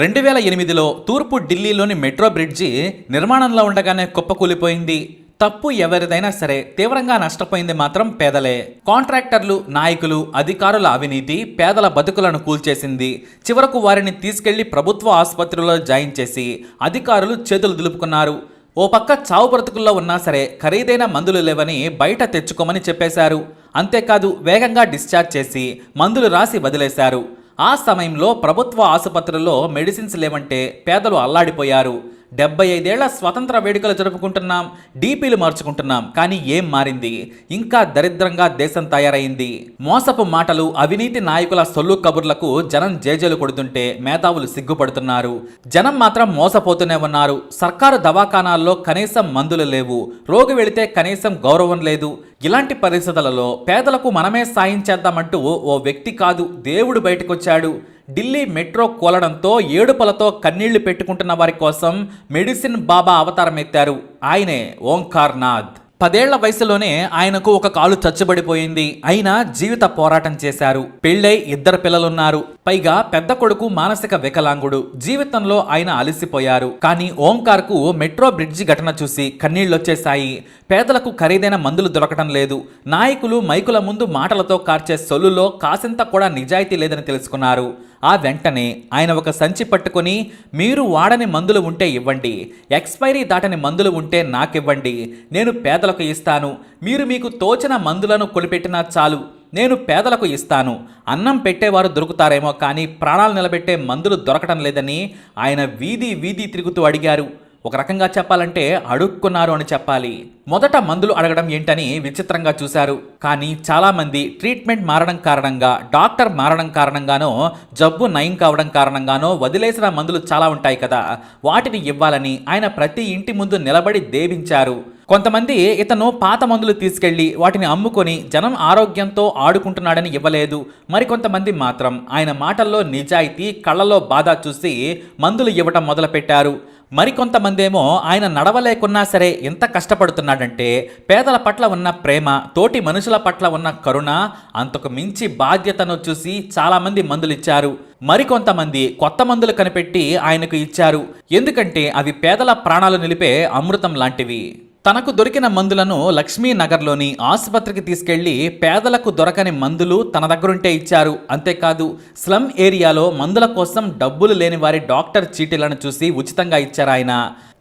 రెండు వేల ఎనిమిదిలో తూర్పు ఢిల్లీలోని మెట్రో బ్రిడ్జి నిర్మాణంలో ఉండగానే కుప్పకూలిపోయింది. తప్పు ఎవరిదైనా సరే తీవ్రంగా నష్టపోయింది మాత్రం పేదలే. కాంట్రాక్టర్లు నాయకులు అధికారుల అవినీతి పేదల బతుకులను కూల్చేసింది. చివరకు వారిని తీసుకెళ్ళి ప్రభుత్వ ఆసుపత్రిలో జాయిన్ చేసి అధికారులు చేతులు దులుపుకున్నారు. ఓ పక్క చావు బ్రతుకుల్లో ఉన్నా సరే ఖరీదైన మందులు లేవని బయట తెచ్చుకోమని చెప్పేశారు. అంతేకాదు వేగంగా డిశ్చార్జ్ చేసి మందులు రాసి వదిలేశారు. ఆ సమయంలో ప్రభుత్వ ఆసుపత్రుల్లో మెడిసిన్స్ లేవంటే పేదలు అల్లాడిపోయారు. డెబ్బై ఐదేళ్ళ స్వతంత్ర వేడుకలు జరుపుకుంటున్నాం డీపీలు మార్చుకుంటున్నాం కానీ ఏం మారింది? ఇంకా దరిద్రంగా దేశం తయారైంది. మోసపు మాటలు అవినీతి నాయకుల సొల్లు కబుర్లకు జనం జేజేలు కొడుతుంటే మేధావులు సిగ్గుపడుతున్నారు. జనం మాత్రం మోసపోతూనే ఉన్నారు. సర్కారు దవాఖానాల్లో కనీసం మందులు లేవు. రోగి వెళితే కనీసం గౌరవం లేదు. ఇలాంటి పరిస్థితులలో పేదలకు మనమే సాయం చేద్దామంటూ ఓ వ్యక్తి కాదు దేవుడు బయటకొచ్చాడు. ఢిల్లీ మెట్రో కూలడంతో ఏడుపలతో కన్నీళ్ళు పెట్టుకుంటున్న వారి కోసం మెడిసిన్ బాబా అవతారం ఎత్తారు ఆయనే ఓంకార్ నాథ్ పదేళ్ళ వయసులోనే ఆయనకు ఒక కాలు చచ్చుబడిపోయింది. అయినా జీవిత పోరాటం చేశారు. పెళ్ళై ఇద్దరు పిల్లలున్నారు. పైగా పెద్ద కొడుకు మానసిక వికలాంగుడు. జీవితంలో ఆయన అలసిపోయారు. కానీ ఓంకార్కు మెట్రో బ్రిడ్జి ఘటన చూసి కన్నీళ్ళొచ్చేశాయి పేదలకు ఖరీదైన మందులు దొరకటం లేదు. నాయకులు మైకుల ముందు మాటలతో కార్చే సొల్లులో కాసింత కూడా నిజాయితీ లేదని తెలుసుకున్నారు. ఆ వెంటనే ఆయన ఒక సంచి పట్టుకొని మీరు వాడని మందులు ఉంటే ఇవ్వండి. ఎక్స్పైరీ దాటని మందులు ఉంటే నాకివ్వండి. నేను పేదలకు ఇస్తాను. మీరు మీకు తోచిన మందులను కొలిపెట్టినా చాలు. నేను పేదలకు ఇస్తాను. అన్నం పెట్టేవారు దొరుకుతారేమో కానీ ప్రాణాలు నిలబెట్టే మందులు దొరకటం లేదని ఆయన వీధి వీధి తిరుగుతూ అడిగారు. ఒక రకంగా చెప్పాలంటే అడుక్కున్నారు అని చెప్పాలి. మొదట మందులు అడగడం ఏంటని విచిత్రంగా చూశారు. కానీ చాలామంది ట్రీట్మెంట్ మారడం కారణంగా డాక్టర్ మారడం కారణంగానో జబ్బు నయం కావడం కారణంగానో వదిలేసిన మందులు చాలా ఉంటాయి కదా. వాటిని ఇవ్వాలని ఆయన ప్రతి ఇంటి ముందు నిలబడి దేవించారు. కొంతమంది ఇతను పాత మందులు తీసుకెళ్ళి వాటిని అమ్ముకొని జనం ఆరోగ్యంతో ఆడుకుంటున్నాడని ఇవ్వలేదు. మరికొంతమంది మాత్రం ఆయన మాటల్లో నిజాయితీ కళ్ళలో బాధ చూసి మందులు ఇవ్వటం మొదలుపెట్టారు. మరికొంతమందేమో ఆయన నడవలేకున్నా సరే ఎంత కష్టపడుతున్నాడంటే పేదల పట్ల ఉన్న ప్రేమ తోటి మనుషుల పట్ల ఉన్న కరుణ అంతకు మించి బాధ్యతను చూసి చాలామంది మందులు ఇచ్చారు మరికొంతమంది కొత్త మందులు కనిపెట్టి ఆయనకు ఇచ్చారు. ఎందుకంటే అవి పేదల ప్రాణాలు నిలిపే అమృతం లాంటివి. తనకు దొరికిన మందులను లక్ష్మీనగర్లోని ఆసుపత్రికి తీసుకెళ్ళి పేదలకు దొరకని మందులు తన దగ్గరుంటే ఇచ్చారు. అంతేకాదు స్లమ్ ఏరియాలో మందుల కోసం డబ్బులు లేని వారి డాక్టర్ చీటీలను చూసి ఉచితంగా ఇచ్చారు ఆయన.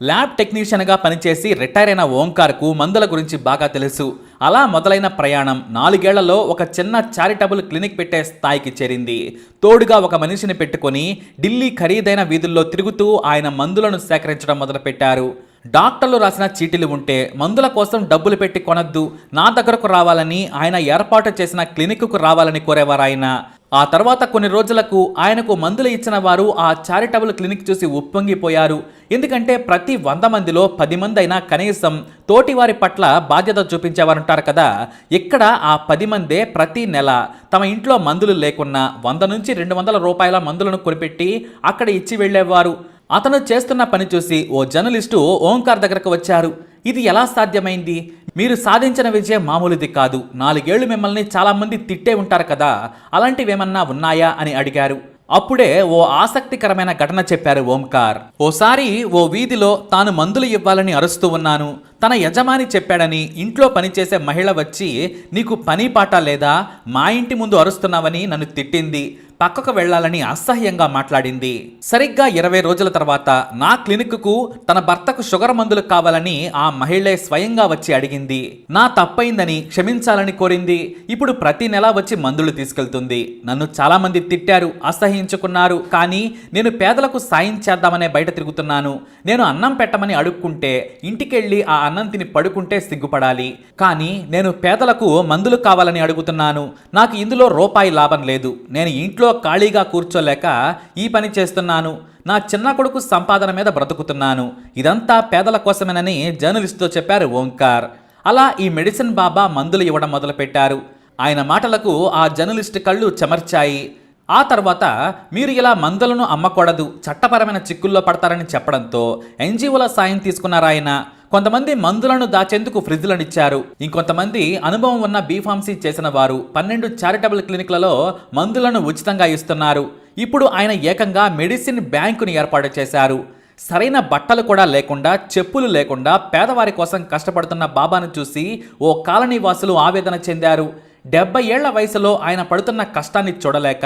ల్యాబ్ టెక్నీషియన్గా పనిచేసి రిటైర్ అయిన ఓంకార్కు మందుల గురించి బాగా తెలుసు. అలా మొదలైన ప్రయాణం నాలుగేళ్ళలో ఒక చిన్న చారిటబుల్ క్లినిక్ పెట్టే స్థాయికి చేరింది. తోడుగా ఒక మనిషిని పెట్టుకొని ఢిల్లీ ఖరీదైన వీధుల్లో తిరుగుతూ ఆయన మందులను సేకరించడం మొదలుపెట్టారు. డాక్టర్లు రాసిన చీటీలు ఉంటే మందుల కోసం డబ్బులు పెట్టి కొనద్దు. నా దగ్గరకు రావాలని ఆయన ఏర్పాటు చేసిన క్లినిక్కు రావాలని కోరేవారు ఆయన. ఆ తర్వాత కొన్ని రోజులకు ఆయనకు మందులు ఇచ్చిన వారు ఆ చారిటబుల్ క్లినిక్ చూసి ఉప్పొంగిపోయారు. ఎందుకంటే ప్రతి వంద మందిలో పది మంది అయినా కనీసం తోటివారి పట్ల బాధ్యత చూపించేవారుంటారు కదా. ఇక్కడ ఆ పది మందే ప్రతి నెల తమ ఇంట్లో మందులు లేకున్నా వంద నుంచి రెండు వందల రూపాయల మందులను కొనిపెట్టి అక్కడ ఇచ్చి వెళ్ళేవారు. అతను చేస్తున్న పని చూసి ఓ జర్నలిస్టు ఓంకార్ దగ్గరకు వచ్చారు. ఇది ఎలా సాధ్యమైంది? మీరు సాధించిన విజయం మామూలుది కాదు. నాలుగేళ్ళు మిమ్మల్ని చాలామంది తిట్టే ఉంటారు కదా. అలాంటివేమన్నా ఉన్నాయా? అని అడిగారు. అప్పుడే ఓ ఆసక్తికరమైన ఘటన చెప్పారు ఓంకార్. ఓసారి ఓ వీధిలో తాను మందులు ఇవ్వాలని అరుస్తూ ఉన్నాను. తన యజమాని చెప్పాడని ఇంట్లో పనిచేసే మహిళ వచ్చి నీకు పని పాట లేదా? మా ఇంటి ముందు అరుస్తున్నావని నన్ను తిట్టింది. పక్కకు వెళ్ళాలని అసహ్యంగా మాట్లాడింది. సరిగ్గా ఇరవై రోజుల తర్వాత నా క్లినిక్కు తన భర్తకు షుగర్ మందులు కావాలని ఆ మహిళే స్వయంగా వచ్చి అడిగింది. నా తప్పైందని క్షమించాలని కోరింది. ఇప్పుడు ప్రతి నెల వచ్చి మందులు తీసుకెళ్తుంది. నన్ను చాలామంది తిట్టారు అసహించుకున్నారు. కానీ నేను పేదలకు సాయం చేద్దామనే బయట తిరుగుతున్నాను. నేను అన్నం పెట్టమని అడుక్కుంటే ఇంటికెళ్ళి ఆ అన్నం తిని పడుకుంటే సిగ్గుపడాలి. కానీ నేను పేదలకు మందులు కావాలని అడుగుతున్నాను. నాకు ఇందులో రూపాయి లాభం లేదు. నేను ఇంట్లో ఖాళీగా కూర్చోలేక ఈ పని చేస్తున్నాను. నా చిన్న కొడుకు సంపాదన మీద బ్రతుకుతున్నాను. ఇదంతా పేదల కోసమేనని జర్నలిస్ట్తో చెప్పారు ఓంకార్. అలా ఈ మెడిసిన్ బాబా మందులు ఇవ్వడం మొదలుపెట్టారు. ఆయన మాటలకు ఆ జర్నలిస్ట్ కళ్ళు చెమర్చాయి. ఆ తర్వాత మీరు ఇలా మందులను అమ్మకూడదు చట్టపరమైన చిక్కుల్లో పడతారని చెప్పడంతో ఎన్జిఓల సాయం తీసుకున్నారాయన. కొంతమంది మందులను దాచేందుకు ఫ్రిడ్జ్లను ఇచ్చారు ఇంకొంతమంది అనుభవం ఉన్న బీఫార్మసీ చేసిన వారు పన్నెండు చారిటబుల్ క్లినిక్లలో మందులను ఉచితంగా ఇస్తున్నారు. ఇప్పుడు ఆయన ఏకంగా మెడిసిన్ బ్యాంకుని ఏర్పాటు చేశారు. సరైన బట్టలు కూడా లేకుండా చెప్పులు లేకుండా పేదవారి కోసం కష్టపడుతున్న బాబాను చూసి ఓ కాలనీ వాసులు ఆవేదన చెందారు. డెబ్బై ఏళ్ళ వయసులో ఆయన పడుతున్న కష్టాన్ని చూడలేక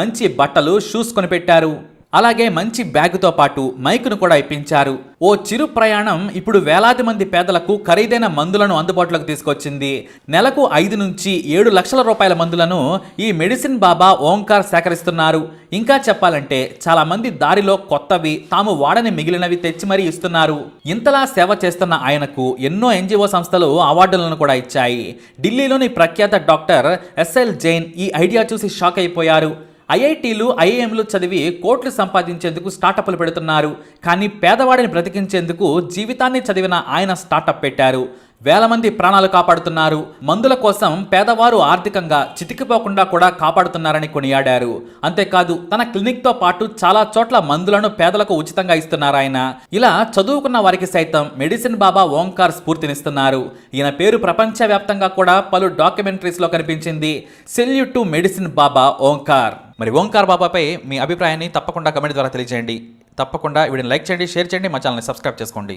మంచి బట్టలు షూస్ కొనిపెట్టారు. అలాగే మంచి బ్యాగుతో పాటు మైకును కూడా ఇప్పించారు. ఓ చిరు ప్రయాణం ఇప్పుడు వేలాది మంది పేదలకు ఖరీదైన మందులను అందుబాటులోకి తీసుకొచ్చింది. నెలకు ఐదు నుంచి ఏడు లక్షల రూపాయల మందులను ఈ మెడిసిన్ బాబా ఓంకార్ సేకరిస్తున్నారు. ఇంకా చెప్పాలంటే చాలా మంది దారిలో కొత్తవి తాము వాడని మిగిలినవి తెచ్చి మరీ ఇస్తున్నారు. ఇంతలా సేవ చేస్తున్న ఆయనకు ఎన్నో ఎన్జిఓ సంస్థలు అవార్డులను కూడా ఇచ్చాయి. ఢిల్లీలోని ప్రఖ్యాత డాక్టర్ ఎస్ఎల్ జైన్ ఈ ఐడియా చూసి షాక్ అయిపోయారు. ఐఐటీలు ఐఐఎంలు చదివి కోట్లు సంపాదించేందుకు స్టార్టప్లు పెడుతున్నారు. కానీ పేదవాడిని బ్రతికించేందుకు జీవితాన్ని చదివిన ఆయన స్టార్టప్ పెట్టారు. వేల మంది ప్రాణాలు కాపాడుతున్నారు. మందుల కోసం పేదవారు ఆర్థికంగా చితికిపోకుండా కూడా కాపాడుతున్నారని కొనియాడారు. అంతేకాదు తన క్లినిక్తో పాటు చాలా చోట్ల మందులను పేదలకు ఉచితంగా ఇస్తున్నారు ఆయన. ఇలా చదువుకున్న వారికి సైతం మెడిసిన్ బాబా ఓంకార్ స్ఫూర్తినిస్తున్నారు. ఈయన పేరు ప్రపంచవ్యాప్తంగా కూడా పలు డాక్యుమెంటరీస్లో కనిపించింది. Salute to medicine Baba Omkar. మరి ఓంకార్ బాబాపై మీ అభిప్రాయాన్ని తప్పకుండా కమెంట్ ద్వారా తెలియజేయండి. తప్పకుండా వీడిని లైక్ చేయండి షేర్ చేయండి మా ఛానల్ని సబ్స్క్రైబ్ చేసుకోండి.